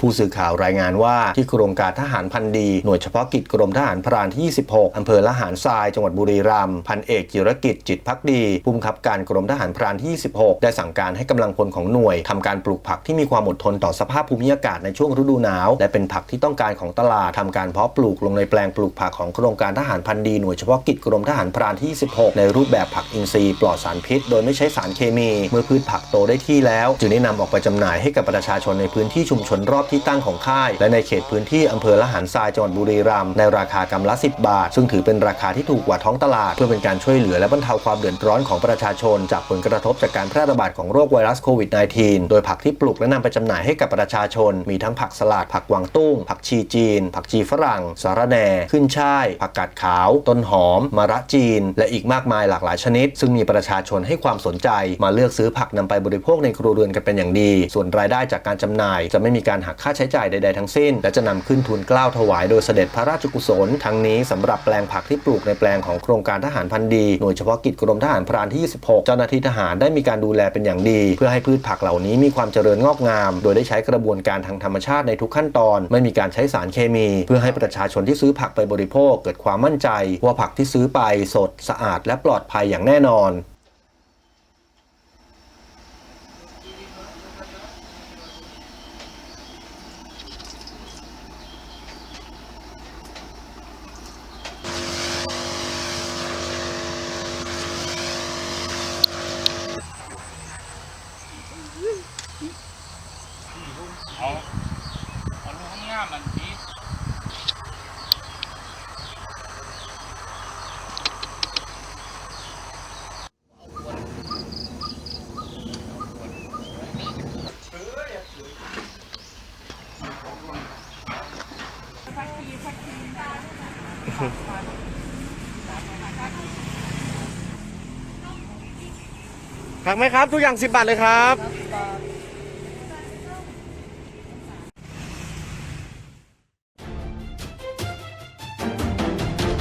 ผู้สื่อข่าวรายงานว่าที่โครงการทหารพันดี หน่วยเฉพาะกิจกรมทหารพรานที่ 26 อำเภอละหารทราย จังหวัดบุรีรัมย์พันเอกจิรกิจจิตพักดีผู้บังคับการกรมทหารพรานที่ 26 ได้สั่งการให้กำลังพลของหน่วยทำการปลูกผักที่มีความอดทนต่อสภาพภูมิอากาศในช่วงฤดูหนาว และเป็นผักที่ต้องการของตลาดทำการเพาะปลูกลงในแปลงปลูกผักของโครงการทหารพันดีหน่วยเฉพาะกิจกรมทหารพรานที่16ในรูปแบบผักอินทรีย์ปลอดสารพิษ โดยไม่ใช้สารเคมี เมื่อพืชผักโตได้ที่แล้ว จึงได้นำออกไปจำหน่ายให้กับประชาชนในพื้นที่ชุมชนรอบที่ตั้งของค่าย และในเขตพื้นที่อำเภอละหารทรายจังหวัดบุรีรัมย์ในราคากำละ 10 บาท ซึ่งถือเป็นราคาที่ถูกกว่าท้องตลาด เพื่อเป็นการช่วยเหลือและบรรเทาความเดือดร้อนของประชาชน จากผลกระทบจากการแพร่ระบาดของโรคไวรัสโควิด -19 โดยผักที่ปลูกและนำไปจำหน่ายให้กับประชาชน มีทั้งผักสลัดผักกวางตุ้ง ผักชีจีน ผักชีฝรั่ง สาระแหน่ ขึ้นช่าย ผักกาดขาว ต้นหอม มะระจีน และอีกมากมายหลากหลายชนิด ซึ่งมีประชาชนให้ความสนใจ มาเลือกซื้อผักนำไปบริโภคในครัวเรือนกันเป็นอย่างดี ส่วนรายได้จากการจำหน่ายจะไม่มีการหักค่าใช้จ่ายใด ๆ ทั้งสิ้น และจะนำขึ้นทุนกล้าวถวายโดยเสด็จพระราชกุศล ทั้งนี้สำหรับแปลงผักที่ปลูกในแปลงของโครงการทหารพันธ์ดีหน่วยเฉพาะกิจกรมทหารพรานที่ 26 เจ้าหน้าที่ทหารได้มีการดูแลเป็นอย่างดี เพื่อให้พืชผักเหล่านี้มีความเจริญงอกงาม โดยได้ใช้กระบวนการทางธรรมชาติในทุกขั้นตอน ไม่มีการใช้สารเคมี เพื่อให้ประชาชนที่ซื้อผักไปบริโภค เกิดความมั่นใจ ว่าผักที่ซื้อไปสดสะอาด และปลอดภัยอย่างแน่นอน เอาเอาลูก งามมันดีผักไหมครับ ทุกอย่าง10บบาทเลยครับ